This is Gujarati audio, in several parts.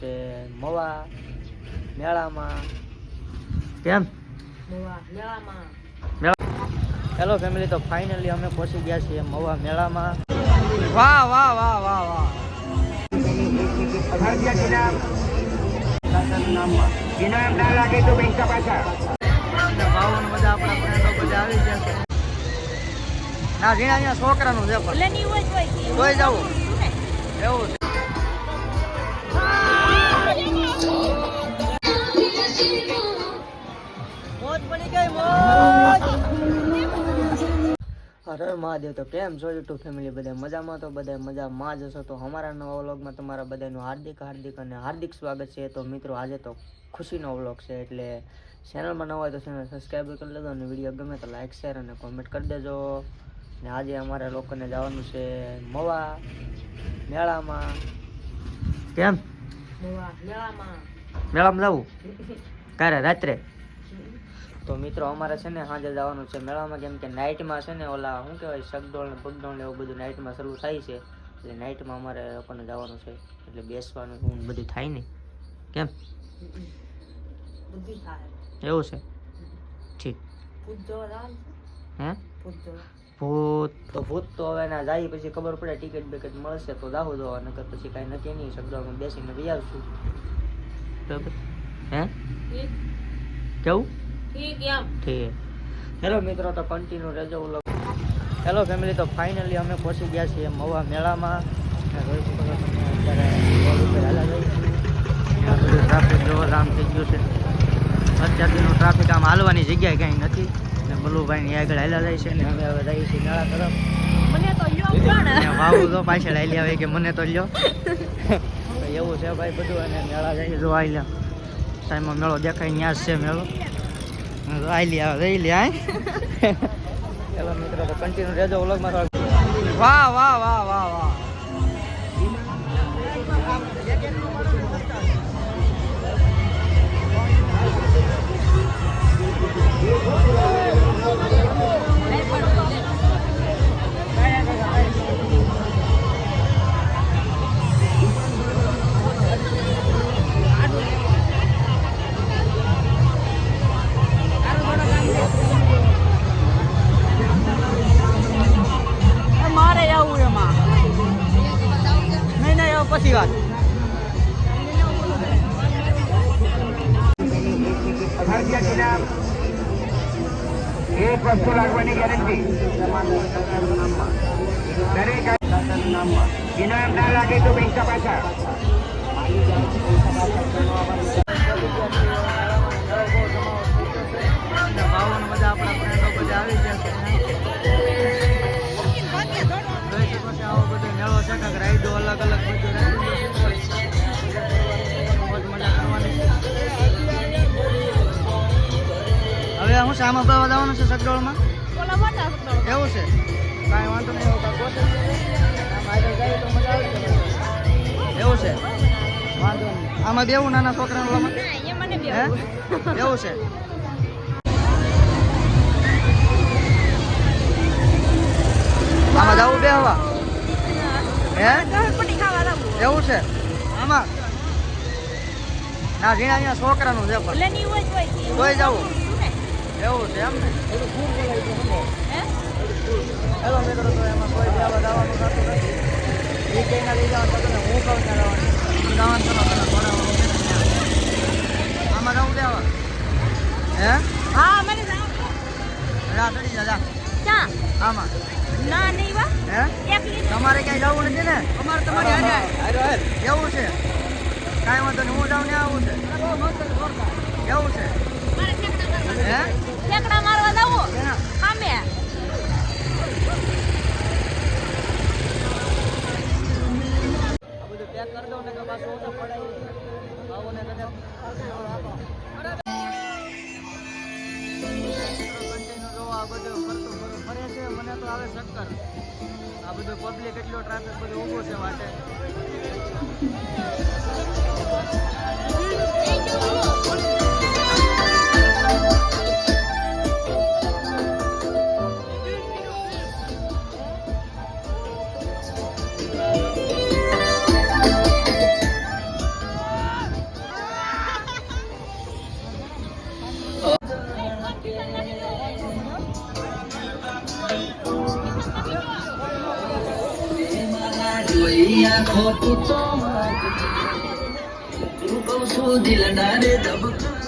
છે મવા મેળામાં. કેમ? હેલો ફેમિલી તો ફાઇનલી અમે પહોંચી ગયા છીએ મવા મેળામાં. વાહ વાહ વાહ વાહ વાહ. ના ઝીણા અહીંયા છોકરાનું છે પણ. તોય જવું એવું છે. હર હર મહાદેવ તો કેમ છો યુટ્યુબ ફેમિલી બધા? મજામાં તો બધા? મજામાં જ હશો? તો અમારા નવા વ્લોગમાં તમારા બધાનું હાર્દિક હાર્દિક અને હાર્દિક સ્વાગત છે. તો મિત્રો આજે તો ખુશીનો વ્લોગ છે એટલે ચેનલમાં નવા હોય તો ચેનલ સબસ્ક્રાઈબ કરી લેજો અને વીડિયો ગમે તો લાઈક શેર અને કોમેન્ટ કરી દેજો. ને આજે અમારે લોકોને જવાનું છે મવા મેળામાં. કેમ? મેળામાં જવું? ક્યારે? રાત્રે? તો મિત્રો અમારે છે ને સાંજે જવાનું છે મેળામાં કેમ કે નાઇટમાં છે ને ઓલા શું કહેવાય સગડોળ ને પગડોળ ને એવું બધું નાઇટમાં શરૂ થાય છે. એટલે નાઇટમાં અમારે લોકોને જવાનું છે એટલે બેસવાનું શું બધું થાય ને કેમ? એવું છે? ઠીક. હે? ભૂત તો ભૂત તો હવે ના જાય પછી ખબર પડે ટિકિટ બિકિટ મળશે તો જાવું જોવા નકર પછી કાંઈ નક્કી નહીં સગડોળમાં બેસીને જઈ બરાબર હે? કેવું? ઠીક હેલો મિત્રો તો કન્ટિન્યુ રહેજો ઓલો હેલો ફેમિલી તો ફાઇનલી અમે પહોંચી ગયા છીએ મવા મેળામાં. જોઈ શકો છો તમે અત્યારે ટ્રાફિક જોવો જામ થઈ ગયું છે. અત્યાર દીનું ટ્રાફિક આમ હાલવાની જગ્યાએ કાંઈ નથી. ને બલુભાઈ આગળ હાલ્યા જાય છે ને અમે હવે જઈએ છીએ મેળા તરફ. ને વાવું તો પાછળ હાલી આવે કે મને તો લ્યો. તો એવું છે ભાઈ બધું અને મેળા જઈએ જો હાલ્યા. ટાઈમમાં મેળો દેખાય ત્યાં જ છે મેળો. આઈલી આવે રહી આય. ચલો મિત્રો તો કન્ટિન્યુ રહેજો વ્લોગમાં વાહ વાહ વાહ વાહ વાહ. મારે અભાગ્ય ઇનામ એક વસ્તુ લાગવાની ગેરંટી દરેક ઇનામ ના લાગે તો પૈસા પાછા ભાવન બધા આપણા ફ્રેન્ડો બધા આવી ગયા છે આવો બધો મેળો છે કાંઈક રાઈડો અલગ અલગ બધું હવે હું શામાં બાવા જવાનું છે સગડોળમાં? એવું છે? કાંઈ વાંધો નહીં એવું. આમ છે? વાંધો નહીં. આમાં દેવું નાના છોકરાનું ઓલામાં? હે? એવું છે? આમાં જવું બે હવા? હે? એવું છે? આમાં? ના ઝીણા ઝીણા છોકરાનું છે પણ. જવું. એવું છે એમ ને? હેલો મિત્રો તો એમાં કોઈ જવા જવાનું થતું નથી. એ કઈના લઈ જવાનું થતું ને હું કહું ત્યાં જવાનું? જવાનું તો તને ભણાવવાનું છે ને. આમાં જવું દેવા હે? જા ચડી જા જા. આમાં. હે? તમારે ક્યાંય જવું નથી ને? અમારે તમારે એવું છે. કાંઈ વાંધો નહીં હું જાઉં ને આવું છે. એવું છે હે ઠેકડા મારવા જાવું? સામે આ બધું પેક કરી દઉં ફરતું ફરું ફરે છે મને તો આવે ચક્કર આ બધું પબ્લિક એટલો ટ્રાફિક બધું ઊભું છે વાટે हो तू तो दिल डारे दबका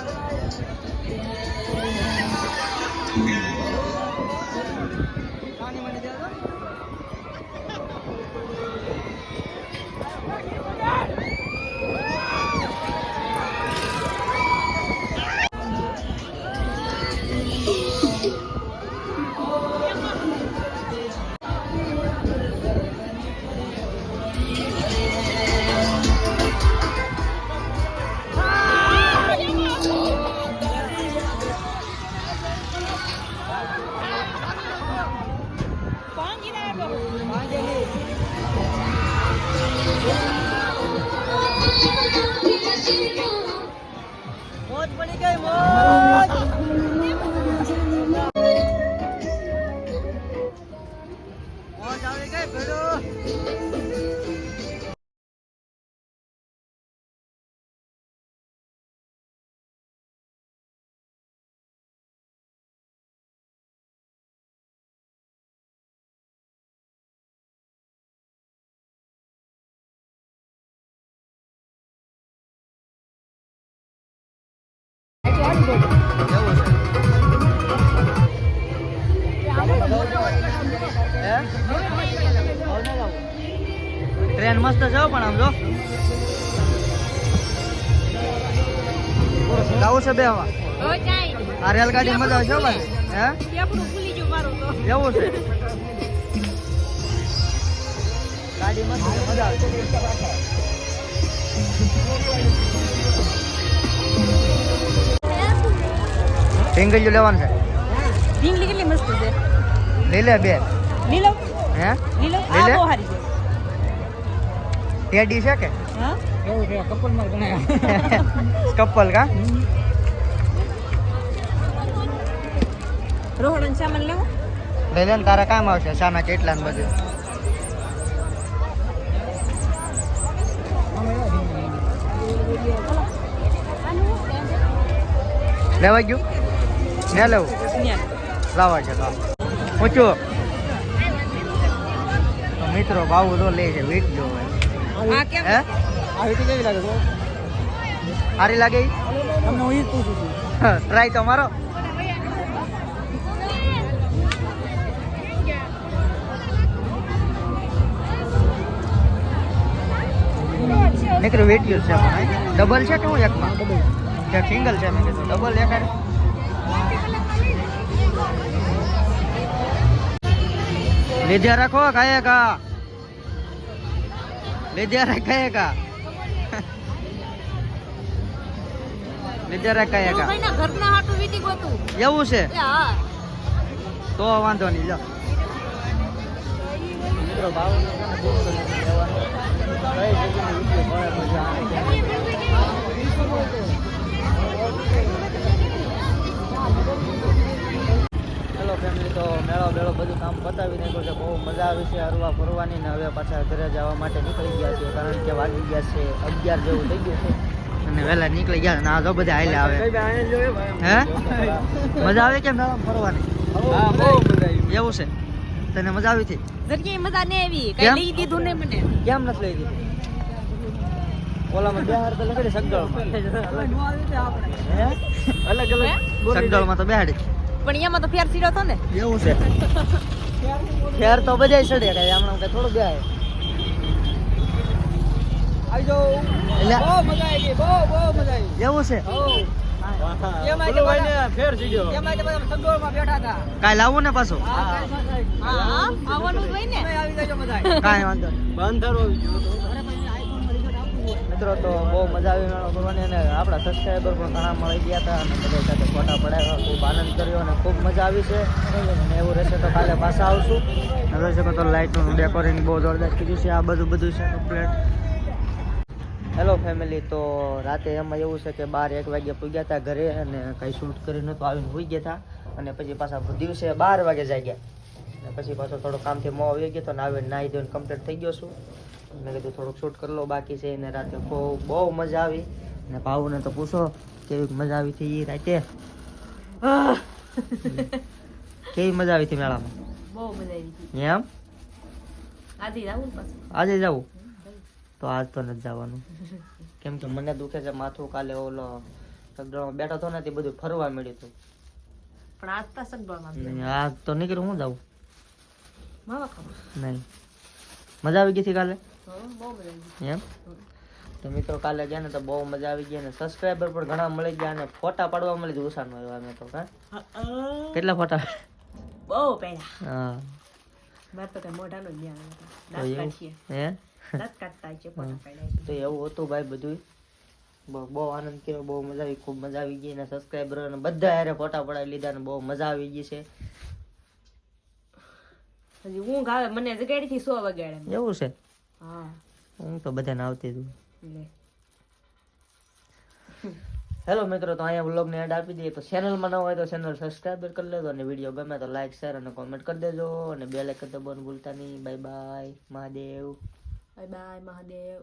મોજ પડી ગઈ મોજ. ટ્રેન મસ્ત છે પણ આમ જો. જવું છે બે હવા આ રેલગાડી મજા આવશે ભાઈ. હે? જવું છે. ગાડી મસ્ત મજા આવશે ઢીંગલીઓ લેવાનું છે. ઢીંગલી કેટલી મસ્ત છે. લઈ લે બે. લીલો? હે? લઈ લઈ આ બહુ સારી છે. ટેડી છે કે? હા? એવું છે કપલમાં ગણાય. કપલ કા? રોહણ અને સામાન લેવો? લઈ લે ને તારા કામ આવશે સામે કેટલા ને બધું. લેવા ગયું? ને લેવું. લાવવા છે તો પૂછ્યું તો મિત્રો ભાવ તો લે છે વેટ જો હે? આ રીતે કેવી લાગે છે? સારી લાગે? તમને હું પૂછું છું. ટ્રાય તો મારો નીકળ્યું વેટ્યું છે ડબલ છે કે હું એકમાં? કે સિંગલ છે? મેં કીધું ડબલ એક લીધે રાખો ખાયેગા કા રાખ ખાયેગા લીધે રાખ ખાયેગા ભાઈના ઘરના હાટું વીટી ગોતું. એવું છે? એ હા. તો વાંધો નહીં લો. મિત્રો ભાવ હેલો ફેમિલી તો મેળો બેળો બધું કામ પતાવી નાખ્યું છે. બહુ મજા આવી છે હરવા ફરવાની ને હવે પાછા ઘરે જવા માટે નીકળી ગયા છે કારણ કે વાગી ગયા છે અગિયાર જેવું થઈ ગયું છે. અને વહેલા નીકળી ગયા ના જો બધા હાલ્યા આવે. હે? મજા આવે કેમ મેળામાં ફરવાની? હા બહુ મજા આવી. એવું છે? તને મજા આવી હતી? જરીકે મજા ને આવી. કેમ? કઈ લઈ દીધું ને મને. કેમ નથી લઈ દીધું? ઓલામાં બે હાર તો લખેલી સગડોળમાં હે? અલગ અલગ સગડોળમાં તો બેહાડી. પણ એમાં તો ફેર સીડો હતો ને. એવું છે. ફેર તો બધાય સડે કઈ. હમણાં કઈ થોડું ગયા આવી. જાઓ એટલે બહુ મજા આવી ગઈ. બહુ બહુ મજા આવી એવું છે? એમાં કે બધા ફેર સીડ્યો. એમાં કે બધા સંગોળમાં બેઠા હતા. કાંઈ લાવવું ને પાછું? હા આવવાનું જ હોય ને. આવી જાજો બધા કાંઈ વાંધો નહીં. બંધરો મિત્રો, તો બહુ મજા આવી મેળો કરવાની અને આપણા સબસ્ક્રાઈબર પણ ઘણા મળી ગયા હતા અને બધા સાથે ફોટા પડાવ્યા. ખૂબ આનંદ કર્યો અને ખૂબ મજા આવી છે. અને એવું રહેશે તો કાલે પાછા આવશું. જોઈ શકો તો લાઇટનું ડેકોરેશન બહુ જોરદાર કીધું છે. આ બધું બધું છે પ્લેટ હેલો ફેમિલી તો રાતે એમાં એવું છે કે બાર એક વાગે પૂગ્યા હતા ઘરે અને કંઈ શૂટ કરી નહોતું, આવીને હોઈ ગયા હતા. અને પછી પાછા દિવસે બાર વાગે જાગ્યા. અને પછી પાછો થોડો કામથી મો આવી ગયો તો ને આવીને નાહી ધોઈને કમ્પ્લીટ થઈ ગયો છું. મેં કીધું થોડુંક શૂટ કરી લો બાકી છે ને રાતે બહુ બહુ મજા આવી. અને ભાવને તો પૂછો કેવી મજા આવી હતી એ રાતે? કેવી મજા આવી હતી મેળામાં? બહુ મજા આવી હતી. એમ? આજે પાછું? આજે જવું તો આજ તો નથી જવાનું. કેમ કે મને દુખે છે માથું કાલે ઓલો સગડામાં બેઠો હતો ને તે બધું ફરવા મળ્યું હતું. પણ આજ તો સગવડમાં આજ તો નીકળ્યું હું જાઉં? નહીં. મજા આવી ગઈ હતી કાલે? એમ? તો મિત્રો કાલે ગયા ને તો બહુ મજા આવી ગઈ ને સબસ્ક્રાઈબર પણ ઘણા મળી ગયા અને ફોટા પાડવા મળી ગયા. ઉષાનો આવ્યો મેં તો હા? કેટલા ફોટા? બહુ પહેલા. હા. મારે તો કઈ મોઢાનો જ જ્ઞાન એવું? કાઢીએ. હે? દાંત કાઢતા છે ફોટા પાડ્યા તો એવું હતું ભાઈ બધું બહુ આનંદ કર્યો બહુ મજા આવી ખૂબ મજા આવી ગઈ અને સબસ્ક્રાઈબર અને બધા યારે ફોટા પડાવી લીધા ને બહુ મજા આવી ગઈ છે. હજી ઊંઘ આવે મને જગાડી થી સો વગાડે. એવું છે? હા. હું તો બધાને આવતી તું હેલો મિત્રો તો અહીંયા વ્લોગને એડ આપી દઈએ. તો ચેનલમાં ન હોય તો ચેનલ સબસ્ક્રાઈબર કરી લેજો અને વીડિયો ગમે તો લાઈક શેર અને કોમેન્ટ કરી દેજો. અને બે લાઈક દબાવવાનું ભૂલતા નહીં. Bye bye Mahadev. Bye bye Mahadev.